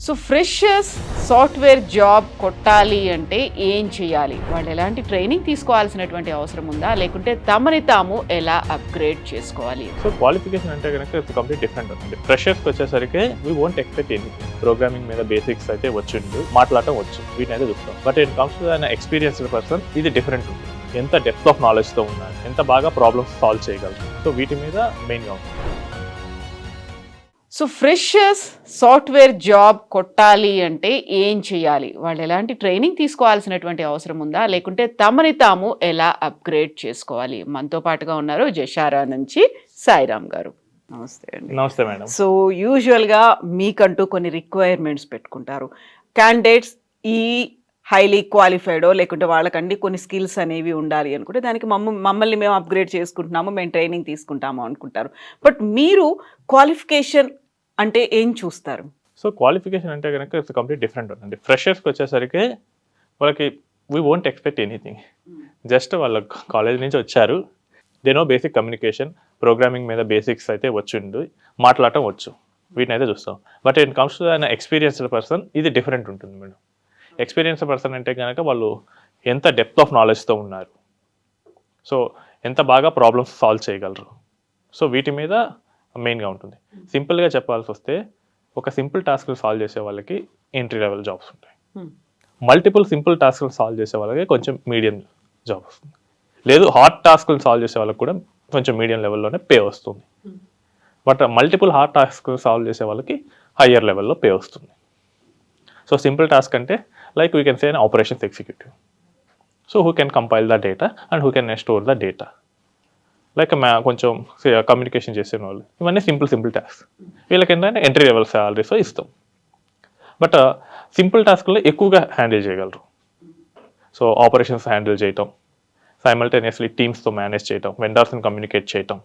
So freshers software job కొట్టాలి అంటే ఏం చేయాలి? వాళ్ళు ఎలాంటి ట్రైనింగ్ తీసుకోవాల్సినటువంటి అవసరం ఉందా? లేకుంటే తమని తాము ఎలా అప్గ్రేడ్ చేసుకోవాలి? సో క్వాలిఫికేషన్ అంటే కనుక ఇట్స్ కంప్లీట్ డిఫరెంట్ ఉంటుంది ఫ్రెషర్స్కి వచ్చేసరికి we won't expect any programming మీద బేసిక్స్ అయితే వచ్చిండు మాట్లాడటం వచ్చు వీటిని అయితే చూస్తాం. But it comes to experience experienced person ఇది డిఫరెంట్ ఉంటుంది. ఎంత డెప్త్ ఆఫ్ నాలెడ్జ్తో ఉన్నారు ఎంత బాగా ప్రాబ్లమ్స్ సాల్వ్ చేయగలరు సో వీటి మీద మెయిన్గా ఉంటుంది సో ఫ్రెషర్స్ సాఫ్ట్వేర్ జాబ్ కొట్టాలి అంటే ఏం చేయాలి? వాళ్ళు ఎలాంటి ట్రైనింగ్ తీసుకోవాల్సినటువంటి అవసరం ఉందా? లేకుంటే తమని తాము ఎలా అప్గ్రేడ్ చేసుకోవాలి? మనతో పాటుగా ఉన్నారు జషారా నుంచి సాయిరామ్ గారు. నమస్తే అండి. నమస్తే మేడం. సో యూజువల్గా మీకంటూ కొన్ని రిక్వైర్మెంట్స్ పెట్టుకుంటారు. క్యాండిడేట్స్ ఈ హైలీ క్వాలిఫైడో లేకుంటే వాళ్ళకండి కొన్ని స్కిల్స్ అనేవి ఉండాలి అనుకుంటే దానికి మమ్మ మమ్మల్ని మేము అప్గ్రేడ్ చేసుకుంటున్నాము మేము ట్రైనింగ్ తీసుకుంటాము అనుకుంటారు. బట్ మీరు క్వాలిఫికేషన్ అంటే ఏం చూస్తారు? సో క్వాలిఫికేషన్ అంటే కనుక ఇట్స్ కంప్లీట్ డిఫరెంట్ ఉంటుంది ఫ్రెషర్స్కి వచ్చేసరికి వాళ్ళకి we won't expect anything just వాళ్ళ కాలేజ్ నుంచి వచ్చారు. They know basic communication programming మీద బేసిక్స్ అయితే వచ్చిండు. మాట్లాడటం వచ్చు. వీటిని అయితే చూస్తాం. But it comes to an experienced person ఇది డిఫరెంట్ ఉంటుంది మేడం. ఎక్స్పీరియన్స్ పర్సన్ అంటే కనుక వాళ్ళు ఎంత డెప్త్ ఆఫ్ నాలెడ్జ్తో ఉన్నారు. సో ఎంత బాగా ప్రాబ్లమ్స్ సాల్వ్ చేయగలరు. సో వీటి మీద మెయిన్గా ఉంటుంది. సింపుల్గా చెప్పాల్సి వస్తే ఒక సింపుల్ టాస్క్లు సాల్వ్ చేసే వాళ్ళకి ఎంట్రీ లెవెల్ జాబ్స్ ఉంటాయి. మల్టిపుల్ సింపుల్ టాస్క్లు సాల్వ్ చేసే వాళ్ళకి కొంచెం మీడియం జాబ్ వస్తుంది. లేదు హార్డ్ టాస్క్లు సాల్వ్ చేసే వాళ్ళకి కూడా కొంచెం మీడియం లెవెల్లోనే పే వస్తుంది. బట్ మల్టిపుల్ హార్డ్ టాస్క్లు సాల్వ్ చేసే వాళ్ళకి హయ్యర్ లెవెల్లో పే వస్తుంది. సో సింపుల్ టాస్క్ అంటే like we can say operations executive so who can compile the data and who can store the data like మా కొంచెం కమ్యూనికేషన్ చేసే వాళ్ళు ఇవన్నీ సింపుల్ సింపుల్ టాస్క్ వీళ్ళకి ఏంటంటే ఎంట్రీ లెవెల్ సాలరీస్ ఇస్తాం. బట్ సింపుల్ టాస్క్లో ఎక్కువగా హ్యాండిల్ చేయగలరు. సో ఆపరేషన్స్ హ్యాండిల్ చేయటం. సైమల్టేనియస్లీ టీమ్స్తో మేనేజ్ చేయటం. వెండర్స్ని కమ్యూనికేట్ చేయటం.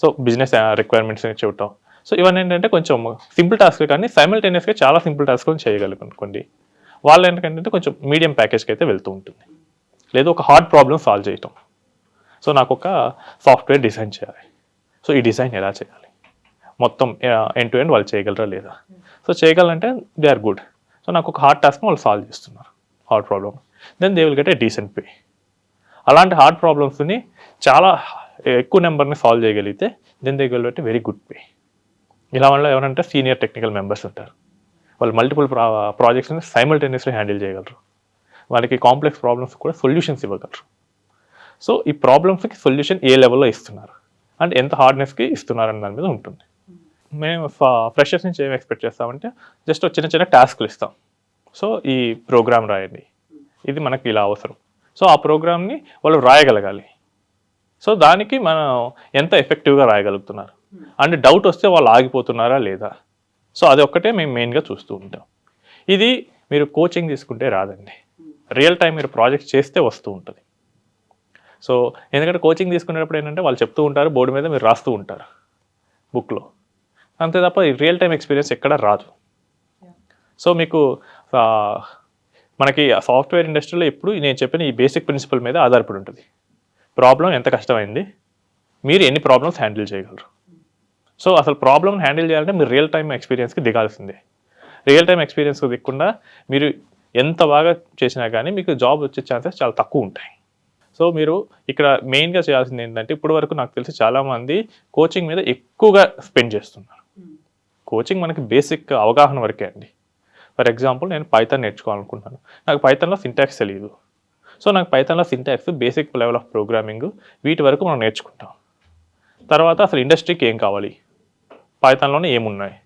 సో బిజినెస్ రిక్వైర్మెంట్స్ని చూడటం సో ఇవన్నీ ఏంటంటే కొంచెం సింపుల్ టాస్క్ కానీ సైమల్టేనియస్గా చాలా సింపుల్ టాస్క్లు చేయగలనుకోండి వాళ్ళు ఏంటంటే కొంచెం మీడియం ప్యాకేజ్కి అయితే వెళ్తూ ఉంటుంది. లేదు ఒక హార్డ్ ప్రాబ్లమ్ సాల్వ్ చేయటం. సో నాకు ఒక సాఫ్ట్వేర్ డిజైన్ చేయాలి. సో ఈ డిజైన్ ఎలా చేయాలి? మొత్తం ఎండ్ టు ఎండ్ వాళ్ళు చేయగలరా లేదా? సో చేయగలంటే దే ఆర్ గుడ్. సో నాకు ఒక హార్డ్ టాస్క్ని వాళ్ళు సాల్వ్ చేస్తున్నారు. Hard problem then they will get a decent pay అలాంటి హార్డ్ ప్రాబ్లమ్స్ని చాలా ఎక్కువ నెంబర్ని సాల్వ్ చేయగలిగితే then they will get very good pay ఇలా వల్ల ఎవరంటే సీనియర్ టెక్నికల్ మెంబర్స్ ఉంటారు. వాళ్ళు మల్టిపుల్ ప్రా ప్రాజెక్ట్స్ని సైమల్టేనియస్లీ హ్యాండిల్ చేయగలరు. వాళ్ళకి కాంప్లెక్స్ ప్రాబ్లమ్స్ కూడా సొల్యూషన్స్ ఇవ్వగలరు. సో ఈ ప్రాబ్లమ్స్కి సొల్యూషన్ ఏ లెవెల్లో ఇస్తున్నారు? అండ్ ఎంత హార్డ్నెస్కి ఇస్తున్నారు అన్న దాని మీద ఉంటుంది. మేము ఫ్రెషర్స్ నుంచి ఏం ఎక్స్పెక్ట్ చేస్తామంటే జస్ట్ చిన్న చిన్న టాస్క్లు ఇస్తాం. సో ఈ ప్రోగ్రామ్ రాయండి. ఇది మనకి ఇలా అవసరం. సో ఆ ప్రోగ్రామ్ని వాళ్ళు రాయగలగాలి. సో దానికి మనం ఎంత ఎఫెక్టివ్గా రాయగలుగుతున్నారు? అండ్ డౌట్ వస్తే వాళ్ళు ఆగిపోతున్నారా లేదా? సో అది ఒక్కటే మేము మెయిన్గా చూస్తూ ఉంటాం. ఇది మీరు కోచింగ్ తీసుకుంటే రాదండి. రియల్ టైం మీరు ప్రాజెక్ట్ చేస్తే వస్తూ ఉంటుంది. సో ఎందుకంటే కోచింగ్ తీసుకునేటప్పుడు ఏంటంటే వాళ్ళు చెప్తూ ఉంటారు బోర్డు మీద మీరు రాస్తూ ఉంటారు బుక్లో. అంతే తప్ప రియల్ టైం ఎక్స్పీరియన్స్ ఎక్కడ రాదు. సో మీకు మనకి సాఫ్ట్వేర్ ఇండస్ట్రీలో ఎప్పుడు నేను చెప్పిన ఈ బేసిక్ ప్రిన్సిపల్ మీద ఆధారపడి ఉంటుంది. ప్రాబ్లం ఎంత కష్టమైంది మీరు ఎన్ని ప్రాబ్లమ్స్ హ్యాండిల్ చేయగలరు. సో అసలు ప్రాబ్లమ్ హ్యాండిల్ చేయాలంటే మీరు రియల్ టైం ఎక్స్పీరియన్స్కి దిగాల్సిందే. రియల్ టైం ఎక్స్పీరియన్స్కి దిగకుండా మీరు ఎంత బాగా చేసినా కానీ మీకు జాబ్ వచ్చే ఛాన్సెస్ చాలా తక్కువ ఉంటాయి. సో మీరు ఇక్కడ మెయిన్గా చేయాల్సింది ఏంటంటే ఇప్పటి వరకు నాకు తెలిసి చాలామంది కోచింగ్ మీద ఎక్కువగా స్పెండ్ చేస్తున్నారు. కోచింగ్ మనకి బేసిక్ అవగాహన వరకే అండి. ఫర్ ఎగ్జాంపుల్ నేను పైథాన్ నేర్చుకోవాలనుకుంటున్నాను. నాకు పైథాన్లో సింటాక్స్ తెలియదు సో నాకు పైథాన్లో syntax basic level of programming వీటి వరకు మనం నేర్చుకుంటాం. తర్వాత అసలు ఇండస్ట్రీకి ఏం కావాలి? పైథాన్లోనే ఏమున్నాయి?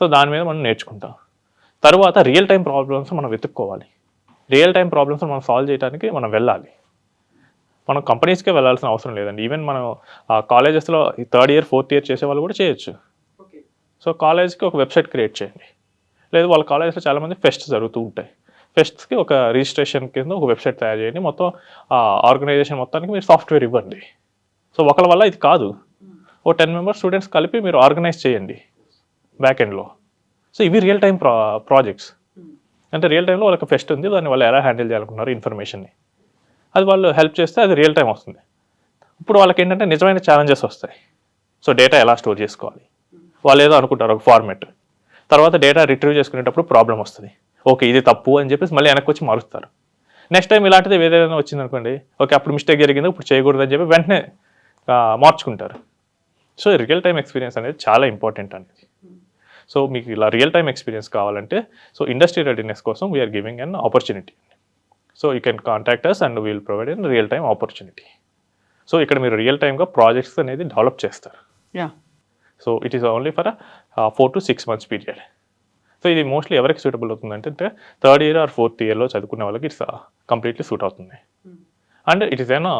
సో దాని మీద మనం నేర్చుకుంటాం. తర్వాత రియల్ టైం ప్రాబ్లమ్స్ మనం వెతుక్కోవాలి. రియల్ టైం ప్రాబ్లమ్స్ మనం సాల్వ్ చేయడానికి మనం వెళ్ళాలి. మనం కంపెనీస్కే వెళ్ళాల్సిన అవసరం లేదండి. ఈవెన్ మనం కాలేజెస్లో థర్డ్ ఇయర్ ఫోర్త్ ఇయర్ చేసే వాళ్ళు కూడా చేయొచ్చు. సో కాలేజ్కి ఒక వెబ్సైట్ క్రియేట్ చేయండి. లేదు వాళ్ళ కాలేజ్లో చాలామంది ఫెస్ట్ జరుగుతూ ఉంటాయి. ఫెస్ట్స్కి ఒక రిజిస్ట్రేషన్ కింద ఒక వెబ్సైట్ తయారు చేయండి. మొత్తం ఆర్గనైజేషన్ మొత్తానికి మీరు సాఫ్ట్వేర్ ఇవ్వండి. సో ఒకళ్ళ వల్ల ఇది కాదు. ఓ టెన్ మెంబర్స్ స్టూడెంట్స్ కలిపి మీరు ఆర్గనైజ్ చేయండి బ్యాక్ ఎండ్లో. సో ఇవి రియల్ టైం ప్రా ప్రాజెక్ట్స్. అంటే రియల్ టైంలో వాళ్ళకి ఫెస్ట్ ఉంది. దాన్ని వాళ్ళు ఎలా హ్యాండిల్ చేయాలనుకున్నారు ఇన్ఫర్మేషన్ని. అది వాళ్ళు హెల్ప్ చేస్తే అది రియల్ టైం వస్తుంది. ఇప్పుడు వాళ్ళకి ఏంటంటే నిజమైన ఛాలెంజెస్ వస్తాయి. సో డేటా ఎలా స్టోర్ చేసుకోవాలి? వాళ్ళు ఏదో అనుకుంటారు ఒక ఫార్మెట్ తర్వాత డేటా రిట్రీవ్ చేసుకునేటప్పుడు ప్రాబ్లం వస్తుంది. ఓకే ఇది తప్పు అని చెప్పేసి మళ్ళీ వెనక్కి వచ్చి మారుస్తారు. నెక్స్ట్ టైం ఇలాంటిది ఏదైనా వచ్చింది అనుకోండి ఓకే అప్పుడు మిస్టేక్ జరిగింది ఇప్పుడు చేయకూడదు అని చెప్పి వెంటనే మార్చుకుంటారు. సో రియల్ టైం ఎక్స్పీరియన్స్ అనేది చాలా ఇంపార్టెంట్ అనేది సో మీకు ఇలా రియల్ టైం ఎక్స్పీరియన్స్ కావాలంటే సో ఇండస్ట్రీ రెడీనెస్ కోసం we are giving an opportunity so you can contact us and we'll provide in real time opportunity so ఇక్కడ మీరు రియల్ టైమ్గా ప్రాజెక్ట్స్ అనేది డెవలప్ చేస్తారు. So it is only for four to six months period so ఇది mostly ఎవరికి suitable అవుతుంది అంటే third year or fourth ఇయర్లో చదువుకునే వాళ్ళకి ఇట్స్ కంప్లీట్లీ సూట్ అవుతుంది. And it is an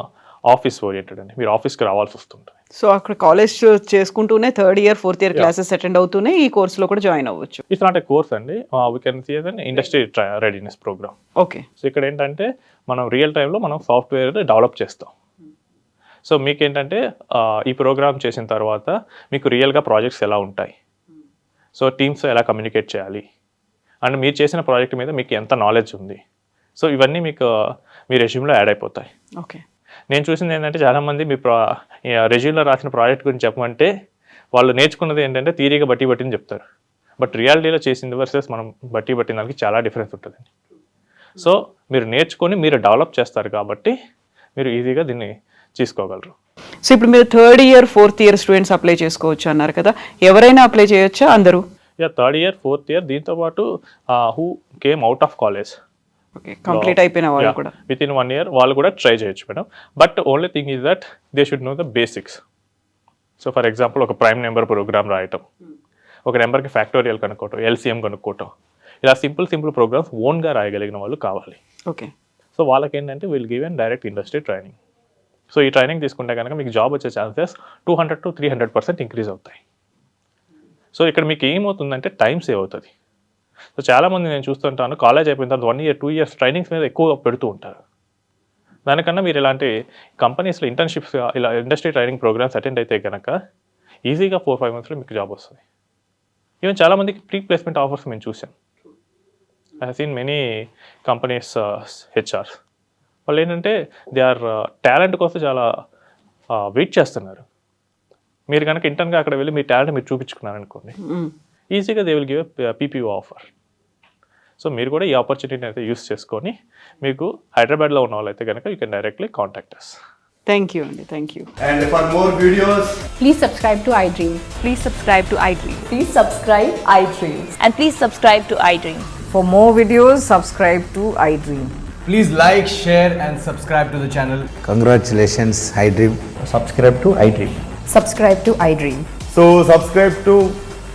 office oriented అండి. మీరు ఆఫీస్కి రావాల్సి వస్తుంటుంది. సో అక్కడ కాలేజ్ చేసుకుంటూనే third year fourth year classes attend అవుతూనే ఈ కోర్సులో కూడా జాయిన్ అవ్వచ్చు. ఇట్స్ నాట్ ఎ కోర్స్ అండి. We can see an industry readiness program okay so ఇక్కడ ఏంటంటే మనం రియల్ టైంలో మనం సాఫ్ట్వేర్ డెవలప్ చేస్తాం. సో మీకు ఏంటంటే ఈ ప్రోగ్రామ్ చేసిన తర్వాత మీకు రియల్గా ప్రాజెక్ట్స్ ఎలా ఉంటాయి? సో టీమ్స్ ఎలా కమ్యూనికేట్ చేయాలి? అండ్ మీరు చేసిన ప్రాజెక్ట్ మీద మీకు ఎంత నాలెడ్జ్ ఉంది? సో ఇవన్నీ మీకు మీ రెజ్యూమ్లో యాడ్ అయిపోతాయి. ఓకే నేను చూసింది ఏంటంటే చాలామంది మీ ప్రా రెజ్యూమ్లో రాసిన ప్రాజెక్ట్ గురించి చెప్పమంటే వాళ్ళు నేర్చుకున్నది ఏంటంటే థీరీగా బట్టి బట్టిని చెప్తారు. బట్ రియాలిటీలో చేసింది వర్సెస్ మనం బట్టి పట్టిన దానికి చాలా డిఫరెన్స్ ఉంటుందండి. సో మీరు నేర్చుకొని మీరు డెవలప్ చేస్తారు కాబట్టి మీరు ఈజీగా దీన్ని తీసుకోగలరు. సో ఇప్పుడు మీరు third year fourth year students apply చేసుకోవచ్చు అన్నారు కదా. ఎవరైనా అప్లై చేయొచ్చా? అందరూ? ఇక థర్డ్ ఇయర్ ఫోర్త్ ఇయర్ దీంతో పాటు who came out of college. Complete అయిపోయిన వాళ్ళు కూడా. విత్ ఇన్ వన్ ఇయర్ వాళ్ళు కూడా ట్రై చేయొచ్చు madam but only thing is that they should know the basics so for example ఒక ప్రైమ్ నెంబర్ ప్రోగ్రామ్ రాయటం. ఒక నెంబర్కి ఫ్యాక్టోరియల్ కనుక్కోవటం ఎల్సిఎం కనుక్కోవటం. ఇలా సింపుల్ సింపుల్ ప్రోగ్రామ్స్ ఓన్గా రాయగలిగిన వాళ్ళు కావాలి. ఓకే సో వాళ్ళకి ఏంటంటే will give and direct industry training so ఈ ట్రైనింగ్ తీసుకుంటే కనుక మీకు జాబ్ వచ్చే chances two hundred to three hundred percent increase అవుతాయి. సో ఇక్కడ మీకు ఏమవుతుందంటే టైం సేవ్ అవుతుంది. సో చాలామంది నేను చూస్తుంటాను కాలేజ్ అయిపోయిన తర్వాత one year two years trainings మీద ఎక్కువ పెడుతూ ఉంటారు. దానికన్నా మీరు ఇలాంటి కంపెనీస్లో ఇంటర్న్షిప్స్ ఇలా ఇండస్ట్రీ ట్రైనింగ్ ప్రోగ్రామ్స్ అటెండ్ అయితే కనుక ఈజీగా ఫోర్ ఫైవ్ మంత్స్లో మీకు జాబ్ వస్తుంది. ఈవెన్ చాలామందికి ప్రీ ప్లేస్మెంట్ ఆఫర్స్ మేము చూసాం I seen many companies HRs వాళ్ళు ఏంటంటే దే ఆర్ టాలెంట్ కోసం చాలా uh, వెయిట్ చేస్తున్నారు. మీరు కనుక ఇంటర్న్గా అక్కడ వెళ్ళి మీ టాలెంట్ మీరు చూపించుకున్నారనుకోండి ఈజీగా they will give PPO offer so మీరు కూడా ఈ ఆపర్చునిటీని అయితే యూస్ చేసుకొని మీకు హైదరాబాద్లో ఉన్న వాళ్ళైతే కనుక you can directly contact us thank you అండి thank you And for more videos, Please subscribe to iDream. Please subscribe to iDream. Please subscribe iDream. And please subscribe to iDream. For more videos, subscribe to iDream. please like, share, and subscribe to the channel. Congratulations, iDream. subscribe to iDream. Subscribe to iDream. So, subscribe to